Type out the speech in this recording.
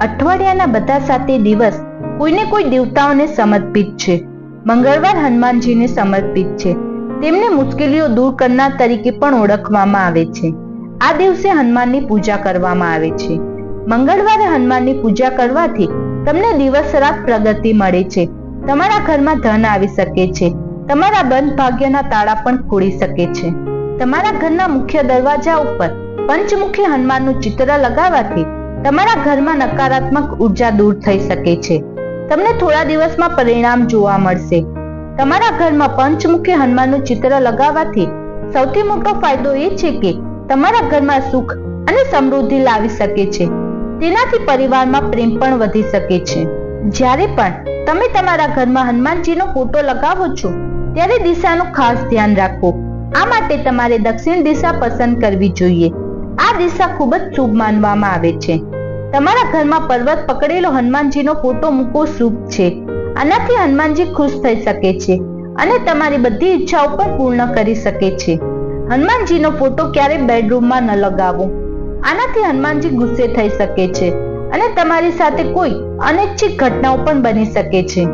અઠવાડિયાના બધા સાતે દિવસ કોઈને કોઈ દેવતાઓને સમર્પિત છે. મંગળવાર હનુમાનજીને સમર્પિત છે. તેમને મુશ્કેલીઓ દૂર કરનાર તરીકે પણ ઓળખવામાં આવે છે. આ દિવસે હનુમાનની પૂજા કરવામાં આવે છે. મંગળવારે હનુમાનની પૂજા કરવાથી તમને દિવસ રાત પ્રગતિ મળે છે. તમારા ઘરમાં ધન આવી શકે છે. તમારા બંધ ભાગ્યના તાળા પણ ખોલી શકે છે. તમારા ઘરના મુખ્ય દરવાજા ઉપર પંચમુખી હનુમાનનું ચિત્ર લગાવવાથી તમારા ઘરમાં નકારાત્મક ઊર્જા દૂર થઈ શકે છે. તમને થોડા દિવસમાં પરિણામ જોવા મળશે. તમારા ઘરમાં પંચમુખી હનુમાનનું ચિત્ર લગાવવાથી સૌથી મોટો ફાયદો એ છે કે તમારા ઘરમાં સુખ અને સમૃદ્ધિ લાવી શકે છે. તેનાથી પરિવારમાં પ્રેમ પણ વધી શકે છે. જ્યારે પણ તમે તમારા ઘરમાં હનુમાનજીનો ફોટો લગાવો છો, ત્યારે દિશાનું ખાસ ધ્યાન રાખો. આ માટે તમારે દક્ષિણ દિશા પસંદ કરવી જોઈએ. આ દિશા ખૂબ જ શુભ માનવામાં આવે છે. તમારા ઘરમાં પર્વત પકડેલો હનુમાનજીનો ફોટો મૂકવો શુભ છે. આનાથી હનુમાનજી ખુશ થઈ શકે છે અને તમારી બધી ઈચ્છાઓ પણ પૂર્ણ કરી શકે છે. હનુમાનજીનો ફોટો ક્યારેય બેડરૂમમાં ન લગાવો. આનાથી હનુમાનજી ગુસ્સે થઈ શકે છે અને તમારી સાથે કોઈ અનિચ્છિત ઘટનાઓ પણ બની શકે છે.